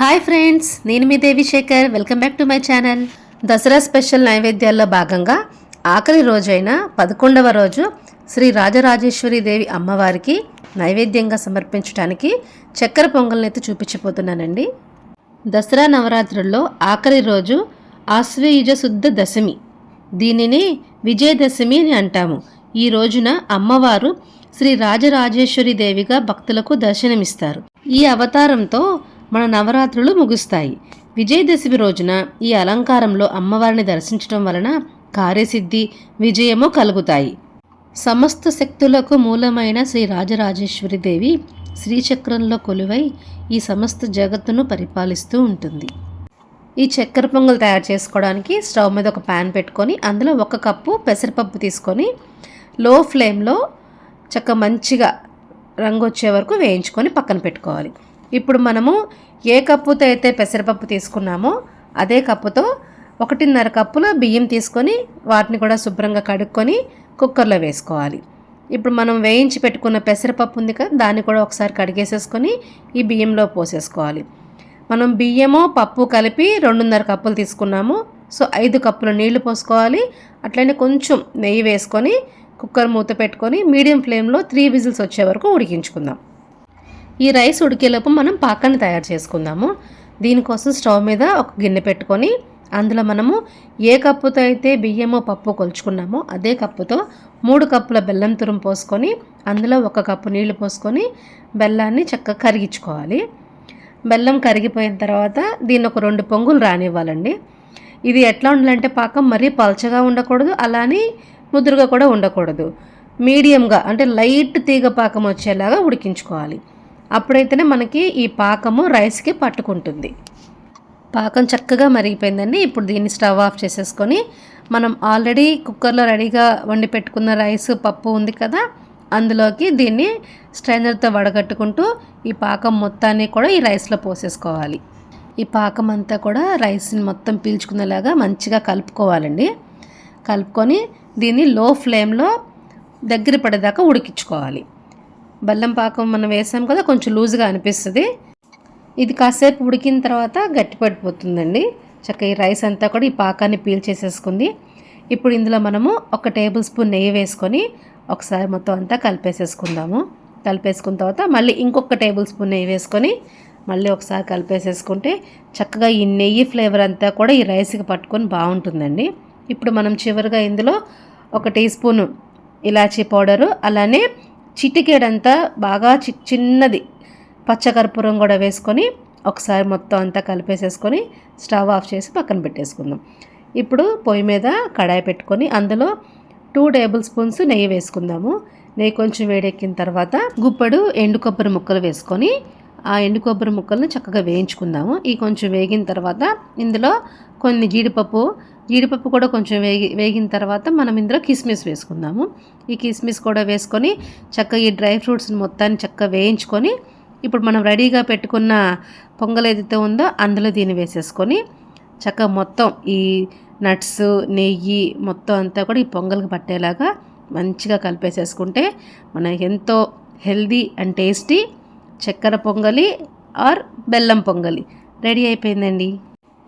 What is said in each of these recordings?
Hi friends నేను మీ Devi Shekhar welcome back to my channel. Dasara special నైవేద్యాల్లో భాగంగా ఆఖరి రోజైన పదకొండవ రోజు శ్రీ రాజరాజేశ్వరి దేవి అమ్మవారికి నైవేద్యంగా సమర్పించడానికి చక్కెర పొంగల్నైతే చూపించబోతున్నానండి. దసరా నవరాత్రుల్లో ఆఖరి రోజు ఆశ్వయుజ శుద్ధ దశమి. దీనిని విజయదశమి అని అంటాము. ఈ రోజున అమ్మవారు శ్రీ రాజరాజేశ్వరి దేవిగా భక్తులకు దర్శనమిస్తారు. ఈ అవతారంతో మన నవరాత్రులు ముగుస్తాయి. విజయదశమి రోజున ఈ అలంకారంలో అమ్మవారిని దర్శించడం వలన కార్యసిద్ధి విజయము కలుగుతాయి. సమస్త శక్తులకు మూలమైన శ్రీ రాజరాజేశ్వరి దేవి శ్రీచక్రంలో కొలువై ఈ సమస్త జగత్తును పరిపాలిస్తూ ఉంటుంది. ఈ చక్కెర పొంగల్ తయారు చేసుకోవడానికి స్టవ్ మీద ఒక ప్యాన్ పెట్టుకొని అందులో ఒక కప్పు పెసరపప్పు తీసుకొని లో ఫ్లేమ్లో చక్క మంచిగా రంగు వచ్చే వరకు వేయించుకొని పక్కన పెట్టుకోవాలి. ఇప్పుడు మనము ఏ కప్పుతో అయితే పెసరపప్పు తీసుకున్నామో అదే కప్పుతో ఒకటిన్నర కప్పుల బియ్యం తీసుకొని వాటిని కూడా శుభ్రంగా కడుక్కొని కుక్కర్లో వేసుకోవాలి. ఇప్పుడు మనం వేయించి పెట్టుకున్న పెసరపప్పు ఉంది కదా దాన్ని కూడా ఒకసారి కడిగేసేసుకొని ఈ బియ్యంలో పోసేసుకోవాలి. మనం బియ్యము పప్పు కలిపి రెండున్నర కప్పులు తీసుకున్నాము. సో ఐదు కప్పుల నీళ్ళు పోసుకోవాలి. అట్లనే కొంచెం నెయ్యి వేసుకొని కుక్కర్ మూత పెట్టుకొని మీడియం ఫ్లేమ్లో త్రీ విజిల్స్ వచ్చే వరకు ఉడికించుకుందాం. ఈ రైస్ ఉడికేలోపు మనం పాకాన్ని తయారు చేసుకుందాము. దీనికోసం స్టవ్ మీద ఒక గిన్నె పెట్టుకొని అందులో మనము ఏ కప్పుతో అయితే బియ్యము పప్పు కొలుచుకున్నామో అదే కప్పుతో మూడు కప్పుల బెల్లం తురుము పోసుకొని అందులో ఒక కప్పు నీళ్ళు పోసుకొని బెల్లాన్ని చక్కగా కరిగించుకోవాలి. బెల్లం కరిగిపోయిన తర్వాత దీన్ని ఒక రెండు పొంగులు రానివ్వాలండి. ఇది ఎట్లా ఉండాలంటే పాకం మరీ పల్చగా ఉండకూడదు అలానే ముదురుగా కూడా ఉండకూడదు. మీడియంగా అంటే లైట్ తీగ పాకం వచ్చేలాగా ఉడికించుకోవాలి. అప్పుడైతేనే మనకి ఈ పాకము రైస్కి పట్టుకుంటుంది. పాకం చక్కగా మరిగిపోయిందండి. ఇప్పుడు దీన్ని స్టవ్ ఆఫ్ చేసేసుకొని మనం ఆల్రెడీ కుక్కర్లో రెడీగా వండి పెట్టుకున్న రైస్ పప్పు ఉంది కదా అందులోకి దీన్ని స్ట్రైనర్తో వడగట్టుకుంటూ ఈ పాకం మొత్తాన్ని కూడా ఈ రైస్లో పోసేసుకోవాలి. ఈ పాకం అంతా కూడా రైస్ని మొత్తం పీల్చుకునేలాగా మంచిగా కలుపుకోవాలండి. కలుపుకొని దీన్ని లో ఫ్లేమ్లో దగ్గర పడేదాకా ఉడికించుకోవాలి. బెల్లం పాకం మనం వేసాం కదా కొంచెం లూజ్గా అనిపిస్తుంది. ఇది కాసేపు ఉడికిన తర్వాత గట్టిపడిపోతుందండి చక్కగా ఈ రైస్ అంతా కూడా ఈ పాకాన్ని పీల్చేసేసుకుంది ఇప్పుడు ఇందులో మనము ఒక టేబుల్ స్పూన్ నెయ్యి వేసుకొని ఒకసారి మొత్తం అంతా కలిపేసేసుకుందాము. కలిపేసుకున్న తర్వాత మళ్ళీ ఇంకొక టేబుల్ స్పూన్ నెయ్యి వేసుకొని మళ్ళీ ఒకసారి కలిపేసేసుకుంటే చక్కగా ఈ నెయ్యి ఫ్లేవర్ అంతా కూడా ఈ రైస్కి పట్టుకొని బాగుంటుందండి. ఇప్పుడు మనం చివరిగా ఇందులో ఒక టీ స్పూను ఇలాచీ పౌడరు అలానే చిటికేడంతా బాగా చి చిన్నది పచ్చకర్పూరం కూడా వేసుకొని ఒకసారి మొత్తం అంతా కలిపేసేసుకొని స్టవ్ ఆఫ్ చేసి పక్కన పెట్టేసుకుందాం. ఇప్పుడు పొయ్యి మీద కడాయి పెట్టుకొని అందులో టూ టేబుల్ స్పూన్స్ నెయ్యి వేసుకుందాము. నెయ్యి కొంచెం వేడెక్కిన తర్వాత గుప్పడు ఎండు కొబ్బరి ముక్కలు వేసుకొని ఆ ఎండు కొబ్బరి ముక్కలను చక్కగా వేయించుకుందాము. ఈ కొంచెం వేగిన తర్వాత ఇందులో కొన్ని జీడిపప్పు జీడిపప్పు కూడా కొంచెం వేగి వేగిన తర్వాత మనం ఇందులో కిస్మిస్ వేసుకుందాము. ఈ కిస్మిస్ కూడా వేసుకొని చక్కగా ఈ డ్రై ఫ్రూట్స్ని మొత్తాన్ని చక్కగా వేయించుకొని ఇప్పుడు మనం రెడీగా పెట్టుకున్న పొంగల్ ఏదైతే ఉందో అందులో దీన్ని వేసేసుకొని చక్కగా మొత్తం ఈ నట్స్ నెయ్యి మొత్తం అంతా కూడా ఈ పొంగల్కి పట్టేలాగా మంచిగా కలిపేసేసుకుంటే మన ఎంతో హెల్దీ అండ్ టేస్టీ చక్కెర పొంగలి ఆర్ బెల్లం పొంగలి. రెడీ అయిపోయిందండి.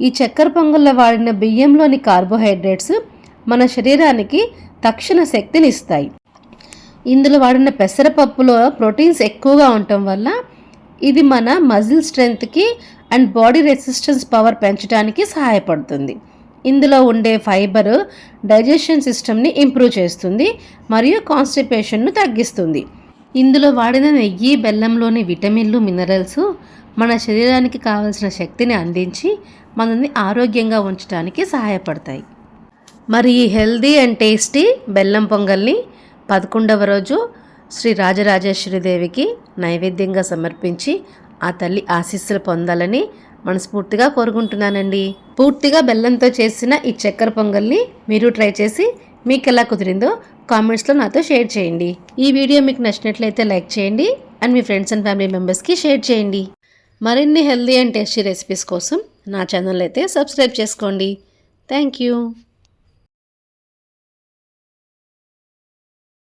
ఈ చక్కెర పొంగల్లో వాడిన బియ్యంలోని కార్బోహైడ్రేట్స్ మన శరీరానికి తక్షణ శక్తిని ఇస్తాయి. ఇందులో వాడిన పెసరపప్పులో ప్రోటీన్స్ ఎక్కువగా ఉండటం వల్ల ఇది మన మజిల్ స్ట్రెంగ్త్కి అండ్ బాడీ రెసిస్టెన్స్ పవర్ పెంచడానికి సహాయపడుతుంది. ఇందులో ఉండే ఫైబర్ డైజెషన్ సిస్టమ్ని ఇంప్రూవ్ చేస్తుంది మరియు కాన్స్టిపేషన్ను తగ్గిస్తుంది. ఇందులో వాడిన నెయ్యి బెల్లంలోని విటమిన్లు మినరల్స్ మన శరీరానికి కావలసిన శక్తిని అందించి మనల్ని ఆరోగ్యంగా ఉంచడానికి సహాయపడతాయి. మరి ఈ హెల్దీ అండ్ టేస్టీ బెల్లం పొంగల్ని పదకొండవ రోజు శ్రీ రాజరాజేశ్వరి దేవికి నైవేద్యంగా సమర్పించి ఆ తల్లి ఆశీస్సులు పొందాలని మనస్ఫూర్తిగా కోరుకుంటున్నానండి. పూర్తిగా బెల్లంతో చేసిన ఈ చక్కెర పొంగల్ని మీరు ట్రై చేసి మీకు ఎలా కుదిరిందో కామెంట్స్లో నాతో షేర్ చేయండి. ఈ వీడియో మీకు నచ్చినట్లయితే లైక్ చేయండి అండ్ మీ ఫ్రెండ్స్ అండ్ ఫ్యామిలీ మెంబర్స్కి షేర్ చేయండి. మరిన్ని హెల్దీ అండ్ టేస్టీ రెసిపీస్ కోసం నా ఛానల్ అయితే సబ్స్క్రైబ్ చేసుకోండి. Thank you.